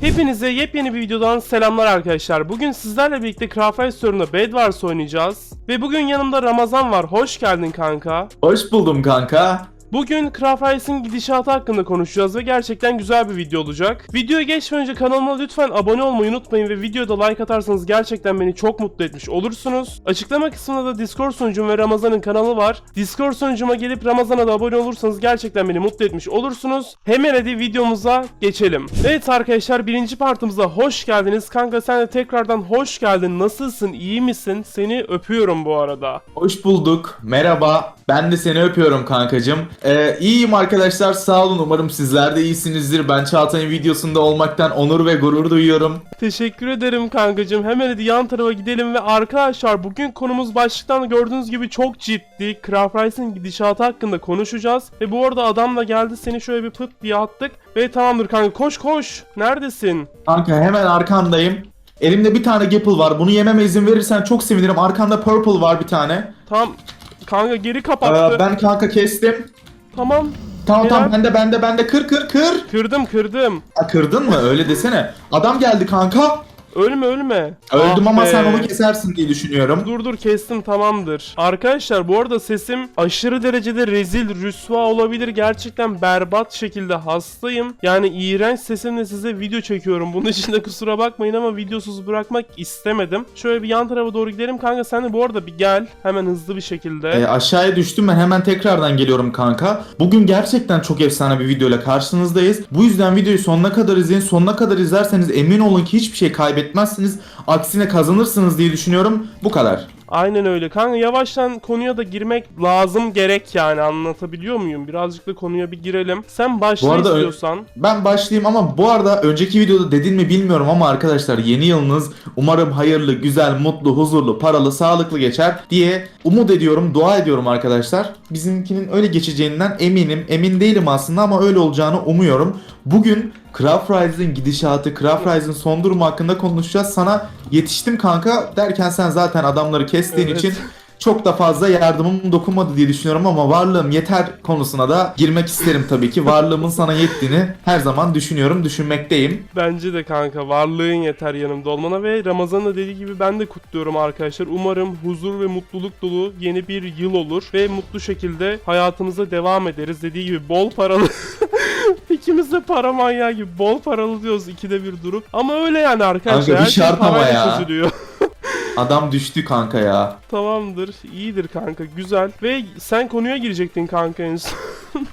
Hepinize yepyeni bir videodan selamlar arkadaşlar. Bugün sizlerle birlikte Craft Rise sorununda Bed Wars oynayacağız. Ve bugün yanımda Ramazan var. Hoş geldin kanka. Hoş buldum kanka. Bugün Craft Rise'ın gidişatı hakkında konuşacağız ve gerçekten güzel bir video olacak. Videoya geçmeden önce kanalıma lütfen abone olmayı unutmayın ve videoda like atarsanız gerçekten beni çok mutlu etmiş olursunuz. Açıklama kısmında da Discord sunucum ve Ramazan'ın kanalı var. Discord sunucuma gelip Ramazan'a da abone olursanız gerçekten beni mutlu etmiş olursunuz. Hemen hadi videomuza geçelim. Evet arkadaşlar birinci partımıza hoş geldiniz. Kanka sen de tekrardan hoş geldin. Nasılsın? İyi misin? Seni öpüyorum bu arada. Hoş bulduk. Merhaba. Ben de seni öpüyorum kankacım. Ee, iyiyim arkadaşlar. Sağ olun. Umarım sizler de iyisinizdir. Ben Çağatay'ın videosunda olmaktan onur ve gurur duyuyorum. Teşekkür ederim kankacığım. Hemen hadi yan tarafa gidelim ve arkadaşlar bugün konumuz başlıktan gördüğünüz gibi çok ciddi. Craft Rice'ın gidişatı hakkında konuşacağız. Ve bu arada adam da geldi seni şöyle bir pıt diye attık. Ve tamamdır kanka koş koş. Neredesin? Kanka hemen arkandayım. Elimde bir tane Gapple var. Bunu yememe izin verirsen çok sevinirim. Arkanda Purple var bir tane. Tam kanka geri Ee, kapattı. ben kanka kestim. Tamam. Tamam tamam bende bende bende kır kır kır. Kırdım kırdım. Ha, kırdın mı? Öyle desene. Adam geldi kanka. Ölme ölme. Öldüm Ah ama be. sen onu kesersin diye düşünüyorum. Dur dur kestim tamamdır. Arkadaşlar bu arada sesim aşırı derecede rezil, rüsva olabilir. Gerçekten berbat şekilde hastayım. Yani iğrenç sesimle size video çekiyorum. Bunun için de kusura bakmayın ama videosuz bırakmak istemedim. Şöyle bir yan tarafa doğru gidelim. Kanka sen de bu arada bir gel. Hemen hızlı bir şekilde. E, aşağıya düştüm ben hemen tekrardan geliyorum kanka. Bugün gerçekten çok efsane bir videoyla karşınızdayız. Bu yüzden videoyu sonuna kadar izleyin. Sonuna kadar izlerseniz emin olun ki hiçbir şey kaybetmezsiniz. Aksine kazanırsınız diye düşünüyorum. Bu kadar. Aynen öyle. Kanka yavaştan konuya da girmek lazım gerek yani anlatabiliyor muyum? Birazcık da konuya bir girelim. Sen başla Bu arada ö- istiyorsan. Ben başlayayım ama bu arada önceki videoda dedin mi bilmiyorum ama arkadaşlar yeni yılınız umarım hayırlı, güzel, mutlu, huzurlu, paralı, sağlıklı geçer diye umut ediyorum, dua ediyorum arkadaşlar. Bizimkinin öyle geçeceğinden eminim. Emin değilim aslında ama öyle olacağını umuyorum. Bugün Craft Rise'ın gidişatı, Craft Rise'ın son durumu hakkında konuşacağız. Sana yetiştim kanka derken sen zaten adamları kestiğin Evet. için çok da fazla yardımım dokunmadı diye düşünüyorum ama varlığım yeter konusuna da girmek isterim tabii ki. Varlığımın sana yettiğini her zaman düşünüyorum, düşünmekteyim. Bence de kanka varlığın yeter yanımda olmana ve Ramazan'ın da dediği gibi ben de kutluyorum arkadaşlar. Umarım huzur ve mutluluk dolu yeni bir yıl olur ve mutlu şekilde hayatımıza devam ederiz. Dediği gibi bol paralı İkimiz de para manyağı gibi bol paralı diyoruz ikide bir durup. Ama öyle yani arkadaşlar. Kanka bir şart ama ya. çözülüyor. Adam düştü kanka ya. Tamamdır. iyidir kanka. Güzel. Ve sen konuya girecektin kanka en son.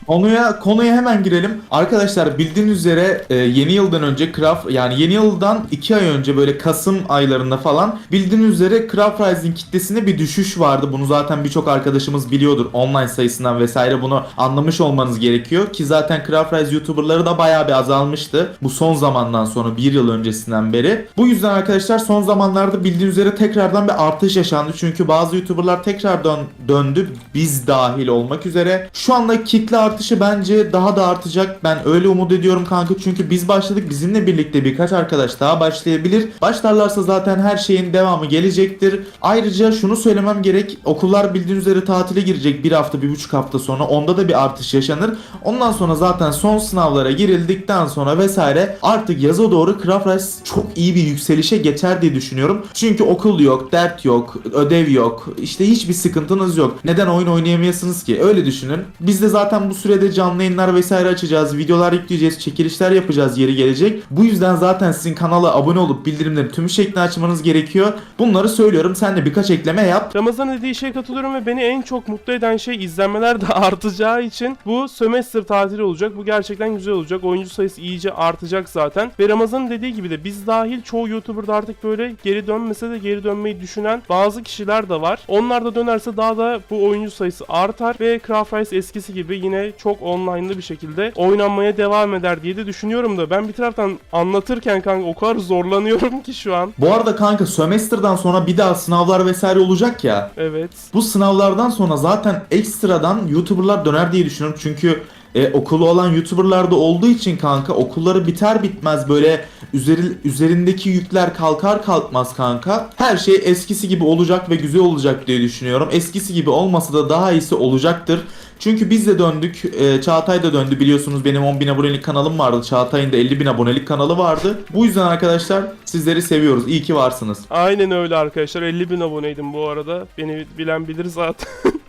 Konuya konuya hemen girelim. Arkadaşlar bildiğiniz üzere e, yeni yıldan önce Craft yani yeni yıldan 2 ay önce böyle Kasım aylarında falan bildiğiniz üzere Craft Rise'in kitlesinde bir düşüş vardı. Bunu zaten birçok arkadaşımız biliyordur. Online sayısından vesaire bunu anlamış olmanız gerekiyor ki zaten Craft Rise YouTuber'ları da bayağı bir azalmıştı. Bu son zamandan sonra bir yıl öncesinden beri. Bu yüzden arkadaşlar son zamanlarda bildiğiniz üzere tekrardan bir artış yaşandı. Çünkü bazı YouTuber'lar tekrar dön- döndü. Biz dahil olmak üzere. Şu anda kitle artışı bence daha da artacak. Ben öyle umut ediyorum kanka. Çünkü biz başladık. Bizimle birlikte birkaç arkadaş daha başlayabilir. Başlarlarsa zaten her şeyin devamı gelecektir. Ayrıca şunu söylemem gerek. Okullar bildiğiniz üzere tatile girecek bir hafta, bir buçuk hafta sonra. Onda da bir artış yaşanır. Ondan sonra zaten son sınavlara girildikten sonra vesaire artık yaza doğru Craft çok iyi bir yükselişe geçer diye düşünüyorum. Çünkü okul yok, dert yok, ödev yok. işte hiçbir sıkıntınız yok. Neden oyun oynayamayasınız ki? Öyle düşünün. Biz de zaten bu sürede canlı yayınlar vesaire açacağız. Videolar yükleyeceğiz, çekilişler yapacağız yeri gelecek. Bu yüzden zaten sizin kanala abone olup bildirimleri tüm şeklinde açmanız gerekiyor. Bunları söylüyorum. Sen de birkaç ekleme yap. Ramazan dediği şeye katılıyorum ve beni en çok mutlu eden şey izlenmeler de artacağı için bu sömestr tatili olacak. Bu gerçekten güzel olacak. Oyuncu sayısı iyice artacak zaten. Ve Ramazan'ın dediği gibi de biz dahil çoğu YouTuber'da artık böyle geri dönmese de geri dönmeyi düşünen bazı kişiler de var. Onlar da dönerse daha da bu oyuncu sayısı artar ve Craft Rice eskisi gibi yine çok online'lı bir şekilde oynanmaya devam eder diye de düşünüyorum da ben bir taraftan anlatırken kanka o kadar zorlanıyorum ki şu an. Bu arada kanka sömestrden sonra bir daha sınavlar vesaire olacak ya. Evet. Bu sınavlardan sonra zaten ekstradan YouTuber'lar döner diye düşünüyorum. Çünkü e, okulu olan YouTuber'lar da olduğu için kanka okulları biter bitmez böyle üzeri, üzerindeki yükler kalkar kalkmaz kanka her şey eskisi gibi olacak ve güzel olacak diye düşünüyorum. Eskisi gibi olmasa da daha iyisi olacaktır. Çünkü biz de döndük. e, Çağatay da döndü biliyorsunuz benim 10.000 abonelik kanalım vardı. Çağatay'ın da 50.000 abonelik kanalı vardı. Bu yüzden arkadaşlar sizleri seviyoruz. İyi ki varsınız. Aynen öyle arkadaşlar. 50 bin aboneydim bu arada. Beni bilen bilir zaten.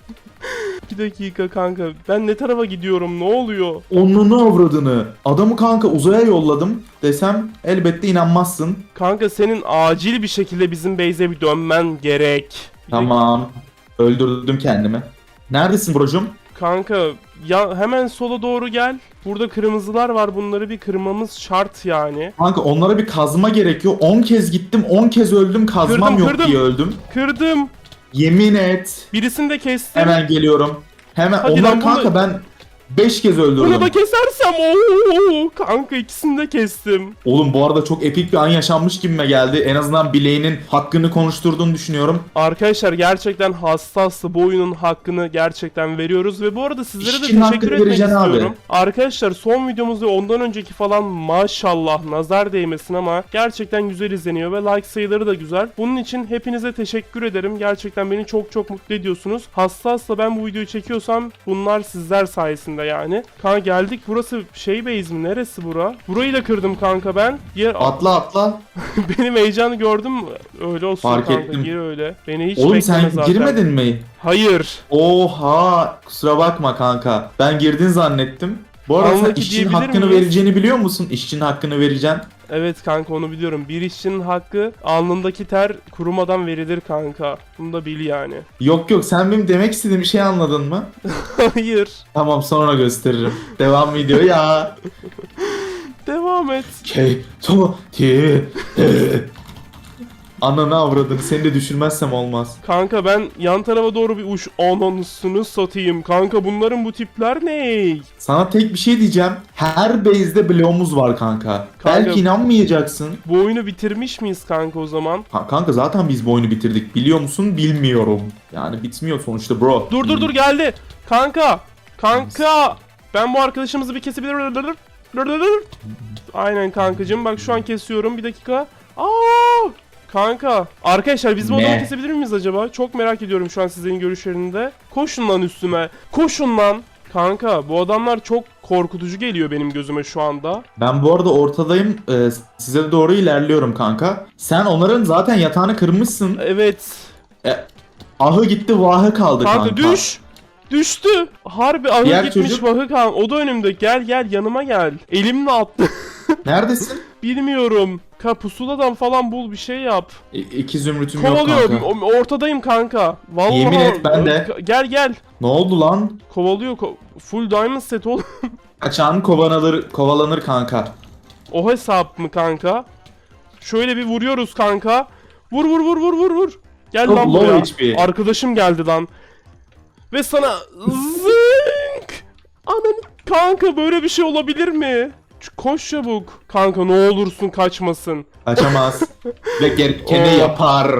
Dakika kanka. Ben ne tarafa gidiyorum? Ne oluyor? Onunu avradını. Adamı kanka uzaya yolladım desem elbette inanmazsın. Kanka senin acil bir şekilde bizim base'e bir dönmen gerek. Tamam. Öldürdüm kendimi. Neredesin brocum? Kanka ya hemen sola doğru gel. Burada kırmızılar var. Bunları bir kırmamız şart yani. Kanka onlara bir kazma gerekiyor. 10 kez gittim 10 kez öldüm kazmam Kırdım, yok kırdım. diye öldüm. Kırdım. Yemin et. Birisini de kestim. Hemen geliyorum. Hemen Hadi onlar lan, bunu- kanka ben 5 kez öldürdüm. Bunu da kesersem ooo kanka ikisini de kestim. Oğlum bu arada çok epik bir an yaşanmış gibime geldi. En azından bileğinin hakkını konuşturduğunu düşünüyorum. Arkadaşlar gerçekten hassaslı bu oyunun hakkını gerçekten veriyoruz ve bu arada sizlere de İşçinin teşekkür hakkını etmek vereceksin abi. istiyorum. Arkadaşlar son videomuz ve ondan önceki falan maşallah nazar değmesin ama gerçekten güzel izleniyor ve like sayıları da güzel. Bunun için hepinize teşekkür ederim. Gerçekten beni çok çok mutlu ediyorsunuz. Hassasla ben bu videoyu çekiyorsam bunlar sizler sayesinde yani. Kanka geldik burası şey base mi? Neresi bura? Burayı da kırdım kanka ben. Diğer Atla atla. benim heyecanı gördün mü? Öyle olsun Fark kanka. ettim. Gir öyle. Beni hiç Oğlum sen zaten. girmedin mi? Hayır. Oha kusura bakma kanka. Ben girdin zannettim. Bu arada sen işçinin hakkını miyiz? vereceğini biliyor musun? İşçinin hakkını vereceksin. Evet kanka onu biliyorum. Bir işçinin hakkı alnındaki ter kurumadan verilir kanka. Bunu da bil yani. Yok yok sen benim demek istediğim şey anladın mı? Hayır. Tamam sonra gösteririm. Devam video ya. Devam et. K to t Ananı avradın seni de düşürmezsem olmaz. Kanka ben yan tarafa doğru bir uç anonusunu satayım. Kanka bunların bu tipler ne? Sana tek bir şey diyeceğim. Her base'de bloğumuz var kanka. Kanka- Belki inanmayacaksın. Bu oyunu bitirmiş miyiz kanka o zaman? Ha, kanka zaten biz bu oyunu bitirdik. Biliyor musun? Bilmiyorum. Yani bitmiyor sonuçta bro. Dur dur dur geldi. Kanka. Kanka. Ben bu arkadaşımızı bir kesebilir Aynen kankacım. Bak şu an kesiyorum. Bir dakika. Aa! Kanka. Arkadaşlar biz bu Ne? adamı kesebilir miyiz acaba? Çok merak ediyorum şu an sizlerin görüşlerinde. Koşun lan üstüme. Koşun lan. Kanka bu adamlar çok korkutucu geliyor benim gözüme şu anda. Ben bu arada ortadayım. Ee, size doğru ilerliyorum kanka. Sen onların zaten yatağını kırmışsın. Evet. Ahı gitti vahı kaldı kanka. Kanka düş. Düştü. Harbi ahı Diğer gitmiş çocuk- vahı kal. O da önümde. Gel gel yanıma gel. Elimle attı. Neredesin? Bilmiyorum. Ka pusuladan falan bul bir şey yap. İ- İki zümrütüm yok Kovalıyorum. kanka. O- Ortadayım kanka. Vallahi. Yemin et, ben de. Gel gel. Ne oldu lan? Kovalıyor. ko- Full diamond set oğlum. Kaçan kovalanır, kovalanır kanka. o hesap mı kanka? Şöyle bir vuruyoruz kanka. Vur vur vur vur vur vur. Gel Low- lan low buraya. HP. Arkadaşım geldi lan. Ve sana zınk. Ananı kanka böyle bir şey olabilir mi? Koş çabuk. Kanka ne olursun kaçmasın. Kaçamaz. Ve gerekeni Oo. yapar.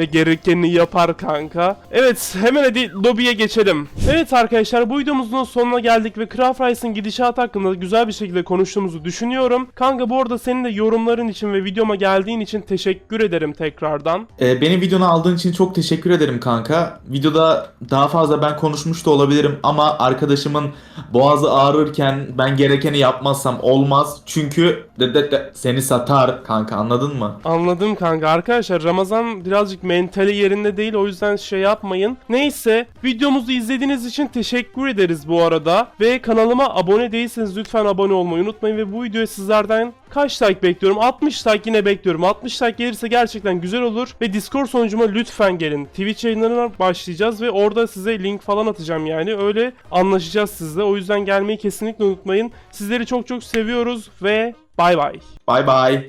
Ve gerekeni yapar kanka. Evet hemen hadi lobiye geçelim. Evet arkadaşlar bu videomuzun sonuna geldik ve Craft Rice'ın gidişatı hakkında güzel bir şekilde konuştuğumuzu düşünüyorum. Kanka bu arada senin de yorumların için ve videoma geldiğin için teşekkür ederim tekrardan. Ee, beni videona aldığın için çok teşekkür ederim kanka. Videoda daha fazla ben konuşmuş da olabilirim ama arkadaşımın boğazı ağrırken ben gerekeni yapmazsam olmaz. Çünkü de, de, de, seni satar kanka anladın mı? Anladım kanka. Arkadaşlar Ramazan birazcık mentali yerinde değil o yüzden şey yapmayın. Neyse videomuzu izlediğiniz için teşekkür ederiz bu arada. Ve kanalıma abone değilseniz lütfen abone olmayı unutmayın ve bu videoya sizlerden kaç like bekliyorum? 60 like yine bekliyorum. 60 like gelirse gerçekten güzel olur. Ve Discord sonucuma lütfen gelin. Twitch yayınlarına başlayacağız ve orada size link falan atacağım yani. Öyle anlaşacağız sizle. O yüzden gelmeyi kesinlikle unutmayın. Sizleri çok çok seviyoruz ve bay bay. Bay bay.